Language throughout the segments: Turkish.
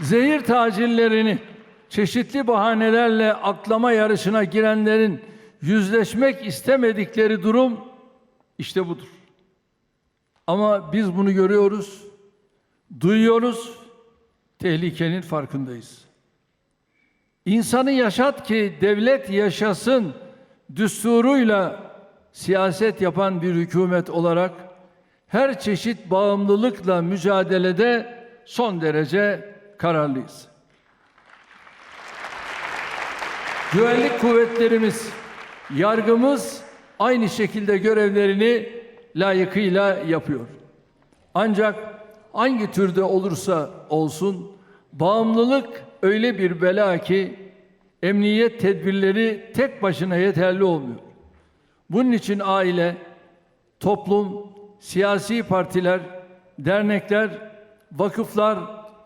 Zehir tacirlerini çeşitli bahanelerle aklama yarışına girenlerin yüzleşmek istemedikleri durum işte budur. Ama biz bunu görüyoruz, duyuyoruz, tehlikenin farkındayız. İnsanı yaşat ki devlet yaşasın düsturuyla siyaset yapan bir hükümet olarak her çeşit bağımlılıkla mücadelede son derece kararlıyız. Güvenlik kuvvetlerimiz, yargımız aynı şekilde görevlerini layıkıyla yapıyor. Ancak hangi türde olursa olsun bağımlılık öyle bir bela ki emniyet tedbirleri tek başına yeterli olmuyor. Bunun için aile, toplum, siyasi partiler, dernekler, vakıflar,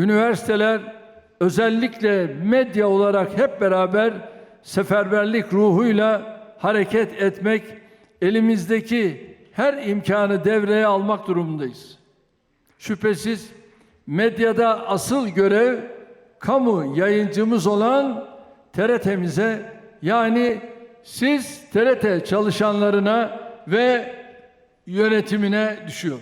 üniversiteler, özellikle medya olarak hep beraber seferberlik ruhuyla hareket etmek, elimizdeki her imkanı devreye almak durumundayız. Şüphesiz medyada asıl görev kamu yayıncımız olan TRT'mize yani siz TRT çalışanlarına ve yönetimine düşüyor.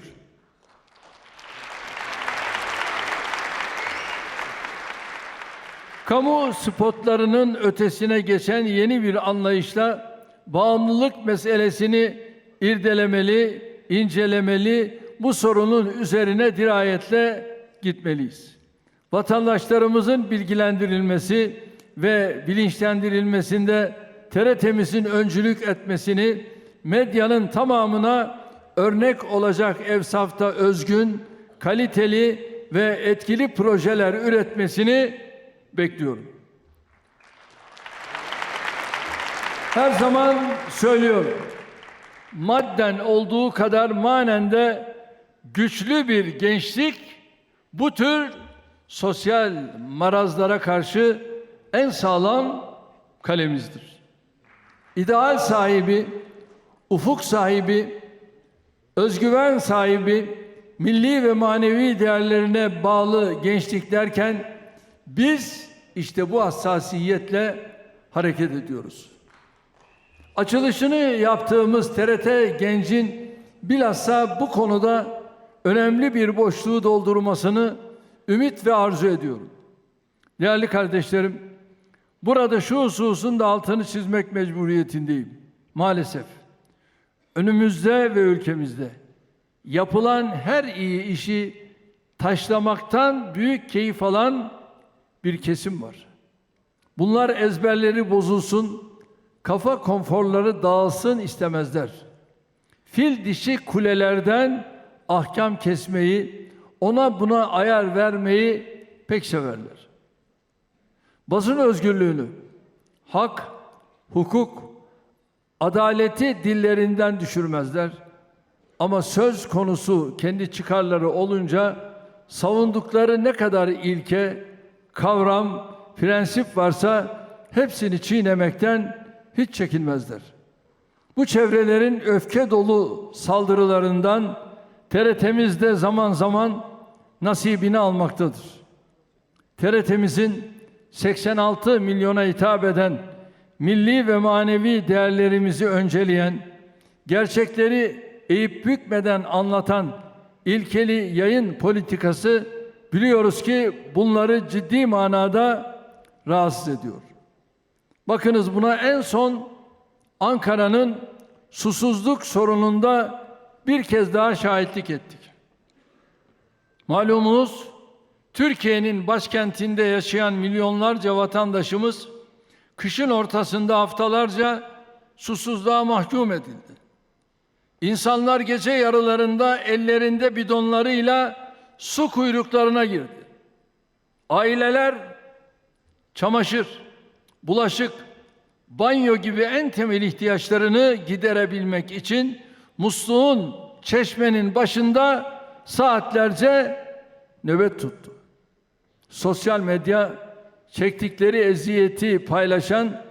Kamu spotlarının ötesine geçen yeni bir anlayışla bağımlılık meselesini irdelemeli, incelemeli, bu sorunun üzerine dirayetle gitmeliyiz. Vatandaşlarımızın bilgilendirilmesi ve bilinçlendirilmesinde TRT'mizin öncülük etmesini medyanın tamamına örnek olacak evsafta özgün, kaliteli ve etkili projeler üretmesini bekliyorum. Her zaman söylüyorum. Madden olduğu kadar manen de güçlü bir gençlik bu tür sosyal marazlara karşı en sağlam kalemizdir. İdeal sahibi, ufuk sahibi, özgüven sahibi, milli ve manevi değerlerine bağlı gençlik derken biz işte bu hassasiyetle hareket ediyoruz. Açılışını yaptığımız TRT Genc'in bilhassa bu konuda önemli bir boşluğu doldurmasını ümit ve arzu ediyorum. Değerli kardeşlerim, burada şu hususun da altını çizmek mecburiyetindeyim. Maalesef önümüzde ve ülkemizde yapılan her iyi işi taşlamaktan büyük keyif alan bir kesim var. Bunlar ezberleri bozulsun, kafa konforları dağılsın istemezler. Fil dişi kulelerden ahkam kesmeyi, ona buna ayar vermeyi pek severler. Basın özgürlüğünü, hak, hukuk, adaleti dillerinden düşürmezler. Ama söz konusu kendi çıkarları olunca savundukları ne kadar ilke, kavram, prensip varsa hepsini çiğnemekten hiç çekinmezler. Bu çevrelerin öfke dolu saldırılarından TRT'miz de zaman zaman nasibini almaktadır. TRT'mizin 86 milyona hitap eden milli ve manevi değerlerimizi önceleyen, gerçekleri eğip bükmeden anlatan ilkeli yayın politikası biliyoruz ki bunları ciddi manada rahatsız ediyor. Bakınız buna en son Ankara'nın susuzluk sorununda bir kez daha şahitlik ettik. Malumunuz Türkiye'nin başkentinde yaşayan milyonlarca vatandaşımız kışın ortasında haftalarca susuzluğa mahkum edildi. İnsanlar gece yarılarında ellerinde bidonlarıyla su kuyruklarına girdi. Aileler çamaşır, bulaşık, banyo gibi en temel ihtiyaçlarını giderebilmek için musluğun, çeşmenin başında saatlerce nöbet tuttu. Sosyal medya çektikleri eziyeti paylaşan,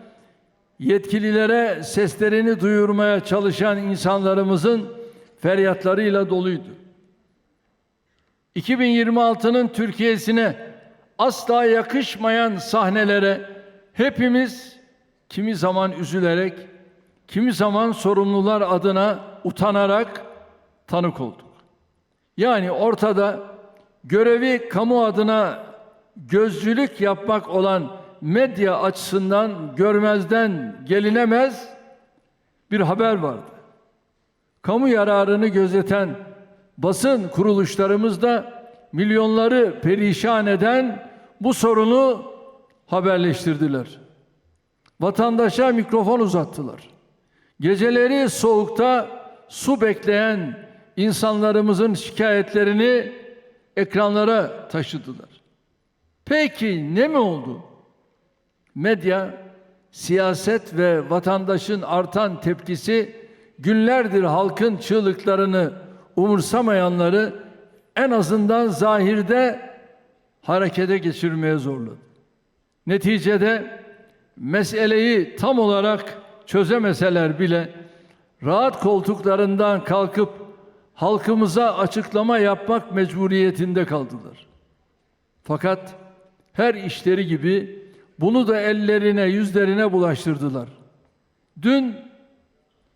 yetkililere seslerini duyurmaya çalışan insanlarımızın feryatlarıyla doluydu. 2026'nın Türkiye'sine asla yakışmayan sahnelere hepimiz kimi zaman üzülerek, kimi zaman sorumlular adına utanarak tanık olduk. Yani ortada görevi kamu adına gözcülük yapmak olan medya açısından görmezden gelinemez bir haber vardı. Kamu yararını gözeten basın kuruluşlarımız da milyonları perişan eden bu sorunu haberleştirdiler. Vatandaşa mikrofon uzattılar. Geceleri soğukta su bekleyen insanlarımızın şikayetlerini ekranlara taşıdılar. Peki ne mi oldu? Medya, siyaset ve vatandaşın artan tepkisi günlerdir halkın çığlıklarını umursamayanları en azından zahirde harekete geçirmeye zorladı. Neticede meseleyi tam olarak çözemeseler bile rahat koltuklarından kalkıp halkımıza açıklama yapmak mecburiyetinde kaldılar. Fakat her işleri gibi bunu da ellerine yüzlerine bulaştırdılar. Dün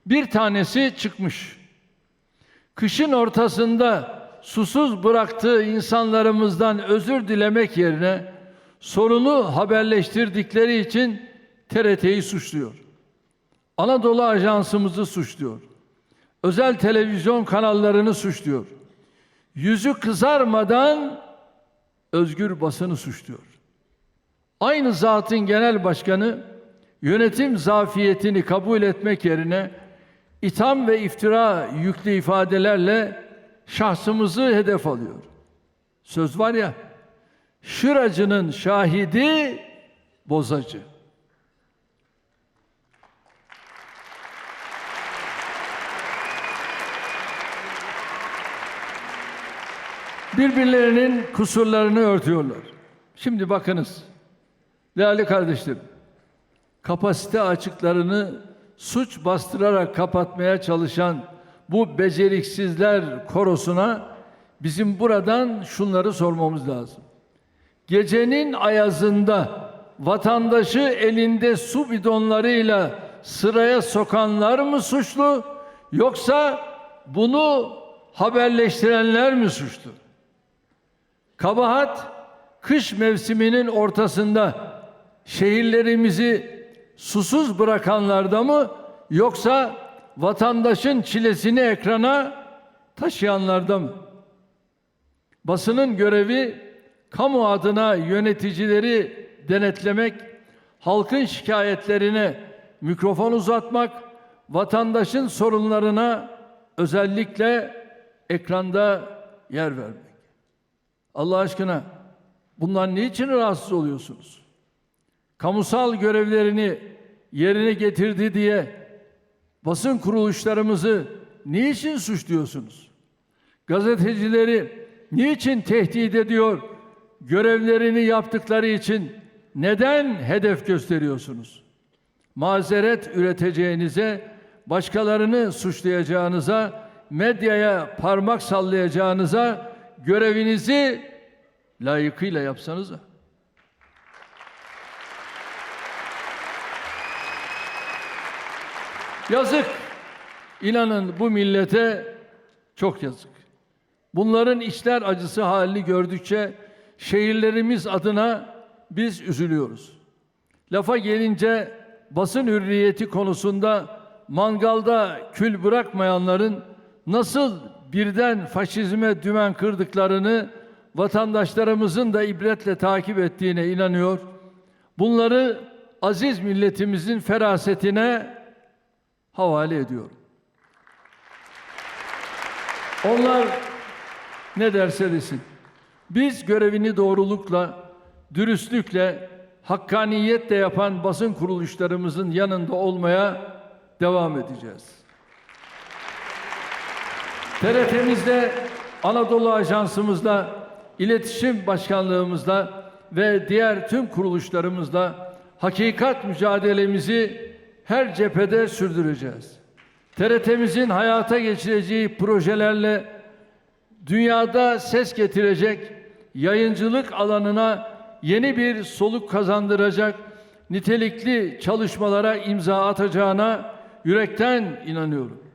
bir tanesi çıkmış. Kışın ortasında susuz bıraktığı insanlarımızdan özür dilemek yerine sorunu haberleştirdikleri için TRT'yi suçluyor. Anadolu Ajansımızı suçluyor. Özel televizyon kanallarını suçluyor. Yüzü kızarmadan özgür basını suçluyor. Aynı zatın genel başkanı yönetim zafiyetini kabul etmek yerine itham ve iftira yüklü ifadelerle şahsımızı hedef alıyor. Söz var ya, şıracının şahidi bozacı. Birbirlerinin kusurlarını örtüyorlar. Şimdi bakınız, değerli kardeşlerim, kapasite açıklarını suç bastırarak kapatmaya çalışan bu beceriksizler korosuna bizim buradan şunları sormamız lazım. Gecenin ayazında vatandaşı elinde su bidonlarıyla sıraya sokanlar mı suçlu yoksa bunu haberleştirenler mi suçlu? Kabahat kış mevsiminin ortasında şehirlerimizi susuz bırakanlarda mı yoksa vatandaşın çilesini ekrana taşıyanlarda mı? Basının görevi kamu adına yöneticileri denetlemek, halkın şikayetlerine mikrofon uzatmak, vatandaşın sorunlarına özellikle ekranda yer vermek. Allah aşkına bundan niçin rahatsız oluyorsunuz? Kamusal görevlerini yerine getirdi diye basın kuruluşlarımızı niçin suçluyorsunuz? Gazetecileri niçin tehdit ediyor? Görevlerini yaptıkları için neden hedef gösteriyorsunuz? Mazeret üreteceğinize, başkalarını suçlayacağınıza, medyaya parmak sallayacağınıza görevinizi layıkıyla yapsanız. Yazık. İnanın bu millete çok yazık. Bunların içler acısı halini gördükçe şehirlerimiz adına biz üzülüyoruz. Lafa gelince basın hürriyeti konusunda mangalda kül bırakmayanların nasıl birden faşizme dümen kırdıklarını vatandaşlarımızın da ibretle takip ettiğine inanıyor. Bunları aziz milletimizin ferasetine havale ediyorum. Onlar ne derse desin. Biz görevini doğrulukla, dürüstlükle, hakkaniyetle yapan basın kuruluşlarımızın yanında olmaya devam edeceğiz. TRT'mizde, Anadolu Ajansımızda, İletişim Başkanlığımızda ve diğer tüm kuruluşlarımızla hakikat mücadelemizi her cephede sürdüreceğiz. TRT'mizin hayata geçireceği projelerle dünyada ses getirecek yayıncılık alanına yeni bir soluk kazandıracak nitelikli çalışmalara imza atacağına yürekten inanıyorum.